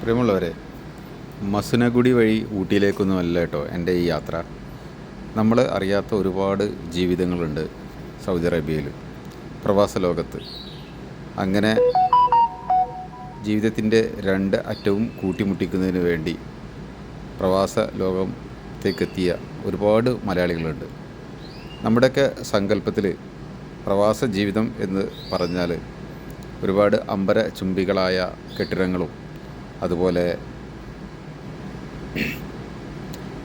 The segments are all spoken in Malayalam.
പ്രിയമുള്ളവരെ മസുനഗുടി വഴി ഊട്ടിയിലേക്കൊന്നും അല്ല കേട്ടോ എന്റെ ഈ യാത്ര. നമ്മൾ അറിയാത്ത ഒരുപാട് ജീവിതങ്ങളുണ്ട് സൗദി അറേബ്യയിൽ പ്രവാസ ലോകത്ത്. അങ്ങനെ ജീവിതത്തിന്റെ രണ്ട് അറ്റവും കൂട്ടിമുട്ടിക്കുന്നതിന് വേണ്ടി പ്രവാസ ലോകത്തേക്കെത്തിയ ഒരുപാട് മലയാളികളുണ്ട്. നമ്മുടെയൊക്കെ സങ്കല്പത്തിൽ പ്രവാസ ജീവിതം എന്ന് പറഞ്ഞാൽ ഒരുപാട് അമ്പര ചുംബികളായ കെട്ടിടങ്ങളും അതുപോലെ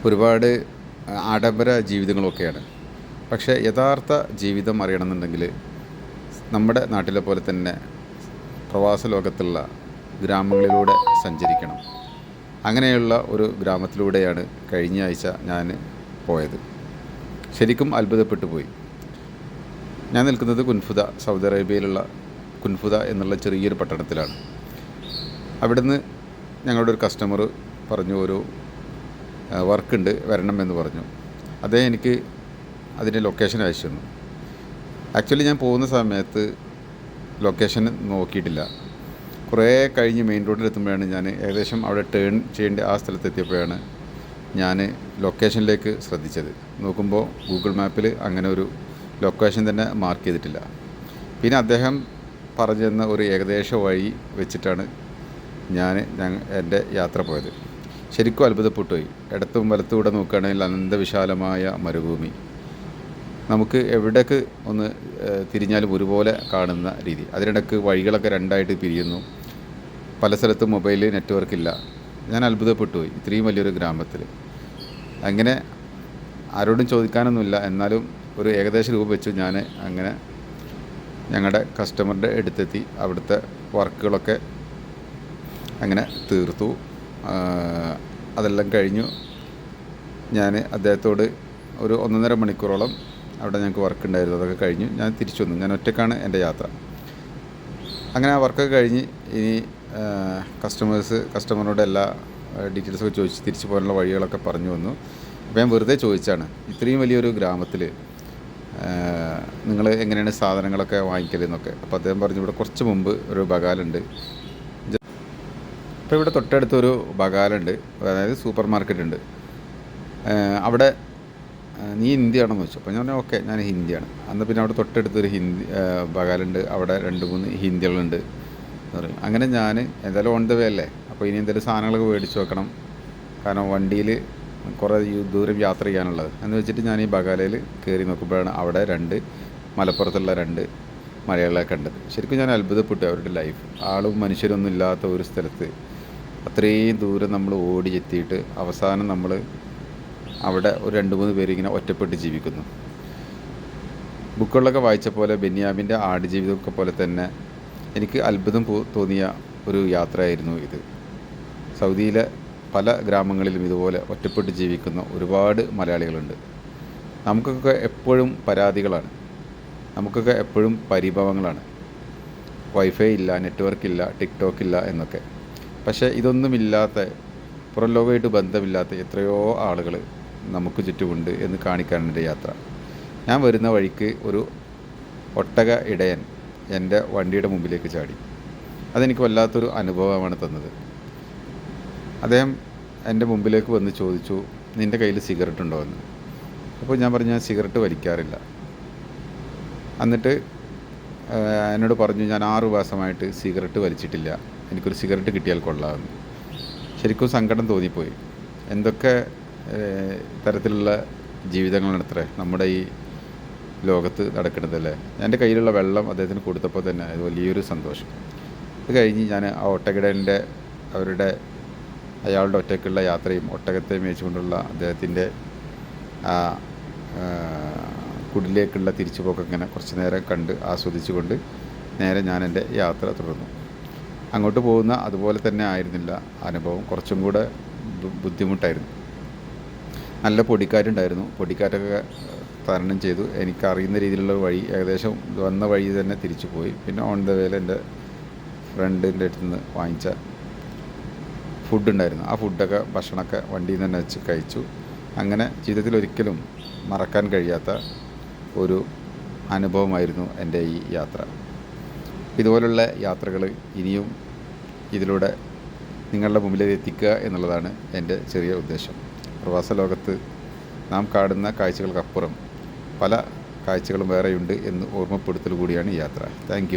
ഒരുപാട് ആഡംബര ജീവിതങ്ങളൊക്കെയാണ്. പക്ഷേ യഥാർത്ഥ ജീവിതം അറിയണമെന്നുണ്ടെങ്കിൽ നമ്മുടെ നാട്ടിലെ പോലെ തന്നെ പ്രവാസ ലോകത്തുള്ള ഗ്രാമങ്ങളിലൂടെ സഞ്ചരിക്കണം. അങ്ങനെയുള്ള ഒരു ഗ്രാമത്തിലൂടെയാണ് കഴിഞ്ഞ ആഴ്ച ഞാൻ പോയത്. ശരിക്കും അത്ഭുതപ്പെട്ടു പോയി. ഞാൻ നിൽക്കുന്നത് കുൻഫുദ സൗദി അറേബ്യയിലുള്ള കുൻഫുദ എന്നുള്ള ചെറിയൊരു പട്ടണത്തിലാണ്. അവിടുന്ന് ഞങ്ങളുടെ ഒരു കസ്റ്റമർ പറഞ്ഞു ഒരു വർക്കുണ്ട് വരണം എന്ന് പറഞ്ഞു. അദ്ദേഹം എനിക്ക് അതിന്റെ ലൊക്കേഷൻ അയച്ചു തന്നു. ആക്ച്വലി ഞാൻ പോകുന്ന സമയത്ത് ലൊക്കേഷൻ നോക്കിയിട്ടില്ല. കുറേ കഴിഞ്ഞ് മെയിൻ റോഡിൽ എത്തുമ്പോഴാണ് ഞാൻ ഏകദേശം അവിടെ ടേൺ ചെയ്യേണ്ട ആ സ്ഥലത്തെത്തിയപ്പോഴാണ് ഞാൻ ലൊക്കേഷനിലേക്ക് ശ്രദ്ധിച്ചത്. നോക്കുമ്പോൾ ഗൂഗിൾ മാപ്പിൽ അങ്ങനെ ഒരു ലൊക്കേഷൻ തന്നെ മാർക്ക് ചെയ്തിട്ടില്ല. പിന്നെ അദ്ദേഹം പറഞ്ഞു തന്ന ഒരു ഏകദേശ വഴി വെച്ചിട്ടാണ് ഞാൻ എന്റെ യാത്ര പോയത്. ശരിക്കും അത്ഭുതപ്പെട്ടു പോയി. ഇടത്തും വലത്തുകൂടെ നോക്കുകയാണെങ്കിൽ അനന്തവിശാലമായ മരുഭൂമി. നമുക്ക് എവിടേക്ക് ഒന്ന് തിരിഞ്ഞാലും ഒരുപോലെ കാണുന്ന രീതി. അതിനിടയ്ക്ക് വഴികളൊക്കെ രണ്ടായിട്ട് പിരിയുന്നു. പല സ്ഥലത്തും മൊബൈൽ നെറ്റ്വർക്ക് ഇല്ല. ഞാൻ അത്ഭുതപ്പെട്ടുപോയി ഇത്രയും വലിയൊരു ഗ്രാമത്തിൽ അങ്ങനെ ആരോടും ചോദിക്കാനൊന്നുമില്ല. എന്നാലും ഒരു ഏകദേശ രൂപ വെച്ചു ഞാൻ അങ്ങനെ ഞങ്ങളുടെ കസ്റ്റമറുടെ അടുത്തെത്തി. അവിടുത്തെ വർക്കുകളൊക്കെ അങ്ങനെ തീർത്തു. അതെല്ലാം കഴിഞ്ഞു. ഞാൻ അദ്ദേഹത്തോട് ഒരു ഒന്നൊന്നര മണിക്കൂറോളം അവിടെ ഞങ്ങൾക്ക് വർക്ക് ഉണ്ടായിരുന്നു. അതൊക്കെ കഴിഞ്ഞു. ഞാൻ തിരിച്ചു വന്നു. ഞാൻ ഒറ്റക്കാണ് എന്റെ യാത്ര. അങ്ങനെ ആ വർക്കൊക്കെ കഴിഞ്ഞ് ഇനി കസ്റ്റമേഴ്സ് കസ്റ്റമറിനോട് എല്ലാ ഡീറ്റെയിൽസൊക്കെ ചോദിച്ച് തിരിച്ചു പോകാനുള്ള വഴികളൊക്കെ പറഞ്ഞു വന്നു. അപ്പോൾ ഞാൻ വെറുതെ ചോദിച്ചാണ് ഇത്രയും വലിയൊരു ഗ്രാമത്തിൽ നിങ്ങൾ എങ്ങനെയാണ് സാധനങ്ങളൊക്കെ വാങ്ങിക്കരുതെന്നൊക്കെ അപ്പോൾ അദ്ദേഹം പറഞ്ഞു ഇവിടെ കുറച്ച് മുമ്പ് ഒരു ബഗാലുണ്ട്. ഇപ്പോൾ ഇവിടെ തൊട്ടടുത്തൊരു ബഗാലുണ്ട് അതായത് സൂപ്പർ മാർക്കറ്റ് ഉണ്ട്. അവിടെ നീ ഹിന്ദിയാണെന്ന് ചോദിച്ചു. അപ്പോൾ ഞാൻ പറഞ്ഞു ഓക്കെ ഞാൻ ഹിന്ദിയാണ്. അന്ന് പിന്നെ അവിടെ തൊട്ടടുത്തൊരു ഹിന്ദി ബഗാലുണ്ട് അവിടെ രണ്ട് മൂന്ന് ഹിന്ദികളുണ്ട് എന്ന് പറയും അങ്ങനെ ഞാൻ എന്തായാലും ഓൺ ദ വേ അല്ലേ? അപ്പോൾ ഇനി എന്തെങ്കിലും സാധനങ്ങളൊക്കെ മേടിച്ച് വെക്കണം. കാരണം വണ്ടിയിൽ കുറേ ദൂരം യാത്ര ചെയ്യാനുള്ളത്. എന്ന് വെച്ചിട്ട് ഞാൻ ഈ ബഗാലയിൽ കയറി നോക്കുമ്പോഴാണ് അവിടെ രണ്ട് മലപ്പുറത്തുള്ള രണ്ട് മലയാളികളെ കണ്ടത്. ശരിക്കും ഞാൻ അത്ഭുതപ്പെട്ടു അവരുടെ ലൈഫ് ആളും മനുഷ്യരൊന്നും ഇല്ലാത്ത ഒരു സ്ഥലത്ത് അത്രയും ദൂരം നമ്മൾ ഓടി എത്തിയിട്ട് അവസാനം നമ്മൾ അവിടെ ഒരു രണ്ട് മൂന്ന് പേര് ഇങ്ങനെ ഒറ്റപ്പെട്ട് ജീവിക്കുന്നു. ബുക്കുകളിലൊക്കെ വായിച്ച പോലെ ബെന്യാമിന്റെ ആടുജീവിതമൊക്കെ പോലെ തന്നെ എനിക്ക് അത്ഭുതം തോന്നിയ ഒരു യാത്രയായിരുന്നു ഇത്. സൗദിയിലെ പല ഗ്രാമങ്ങളിലും ഇതുപോലെ ഒറ്റപ്പെട്ട് ജീവിക്കുന്ന ഒരുപാട് മലയാളികളുണ്ട്. നമുക്കൊക്കെ എപ്പോഴും പരാതികളാണ്. നമുക്കൊക്കെ എപ്പോഴും പരിഭവങ്ങളാണ്. വൈഫൈ ഇല്ല നെറ്റ്വർക്ക് ഇല്ല ടിക്ടോക്ക് ഇല്ല എന്നൊക്കെ. പക്ഷേ ഇതൊന്നുമില്ലാത്ത പുറം ലോകമായിട്ട് ബന്ധമില്ലാത്ത എത്രയോ ആളുകൾ നമുക്ക് ചുറ്റുമുണ്ട് എന്ന് കാണിക്കാനാണ് എന്റെ യാത്ര. ഞാൻ വരുന്ന വഴിക്ക് ഒരു ഒട്ടക ഇടയൻ എന്റെ വണ്ടിയുടെ മുമ്പിലേക്ക് ചാടി. അതെനിക്ക് വല്ലാത്തൊരു അനുഭവമാണ് തന്നത്. അദ്ദേഹം എന്റെ മുമ്പിലേക്ക് വന്ന് ചോദിച്ചു നിന്റെ കയ്യിൽ സിഗരറ്റ് ഉണ്ടോ? എന്ന്. അപ്പോൾ ഞാൻ പറഞ്ഞു ഞാൻ സിഗരറ്റ് വലിക്കാറില്ല. എന്നിട്ട് എന്നോട് പറഞ്ഞു ഞാൻ ആറു മാസമായിട്ട് സിഗരറ്റ് വലിച്ചിട്ടില്ല. എനിക്കൊരു സിഗരറ്റ് കിട്ടിയാൽ കൊള്ളാമെന്ന് ശരിക്കും സങ്കടം തോന്നിപ്പോയി. എന്തൊക്കെ തരത്തിലുള്ള ജീവിതങ്ങളാണ് അത്രേ നമ്മുടെ ഈ ലോകത്ത് നടക്കുന്നതല്ലേ എന്റെ കയ്യിലുള്ള വെള്ളം അദ്ദേഹത്തിന് കൊടുത്തപ്പോൾ തന്നെ അത് വലിയൊരു സന്തോഷം. അത് കഴിഞ്ഞ് ഞാൻ ആ ഒട്ടകിടേന്റെ അവരുടെ അയാളുടെ ഒറ്റയ്ക്കുള്ള യാത്രയും ഒട്ടകത്തെ മേച്ചുകൊണ്ടുള്ള അദ്ദേഹത്തിന്റെ ആ കുടിലേക്കുള്ള തിരിച്ചുപോക്ക് ഇങ്ങനെ കുറച്ച് നേരം കണ്ട് ആസ്വദിച്ചുകൊണ്ട് നേരെ ഞാൻ എന്റെ യാത്ര തുടർന്നു. അങ്ങോട്ട് പോകുന്ന അതുപോലെ തന്നെ ആയിരുന്നില്ല അനുഭവം. കുറച്ചും കൂടെ ബുദ്ധിമുട്ടായിരുന്നു. നല്ല പൊടിക്കാറ്റുണ്ടായിരുന്നു. പൊടിക്കാറ്റൊക്കെ തരണം ചെയ്തു. എനിക്കറിയുന്ന രീതിയിലുള്ള വഴി ഏകദേശം വന്ന വഴി തന്നെ തിരിച്ചു പോയി. പിന്നെ ഓൺ ദ വേയിൽ എന്റെ ഫ്രണ്ടിന്റെ അടുത്ത് നിന്ന് വാങ്ങിച്ച ഫുഡ് ഉണ്ടായിരുന്നു. ആ ഫുഡൊക്കെ ഭക്ഷണമൊക്കെ വണ്ടിയിൽ നിന്ന് തന്നെ വെച്ച് കഴിച്ചു. അങ്ങനെ ജീവിതത്തിൽ ഒരിക്കലും മറക്കാൻ കഴിയാത്ത ഒരു അനുഭവമായിരുന്നു എന്റെ ഈ യാത്ര. ഇതുപോലുള്ള യാത്രകൾ ഇനിയും ഇതിലൂടെ നിങ്ങളുടെ മുമ്പിലേക്ക് എത്തിക്കുക എന്നുള്ളതാണ് എന്റെ ചെറിയ ഉദ്ദേശം. പ്രവാസ ലോകത്ത് നാം കാണുന്ന കാഴ്ചകൾക്കപ്പുറം പല കാഴ്ചകളും വേറെയുണ്ട് എന്ന് ഓർമ്മപ്പെടുത്തൽ കൂടിയാണ് ഈ യാത്ര. താങ്ക്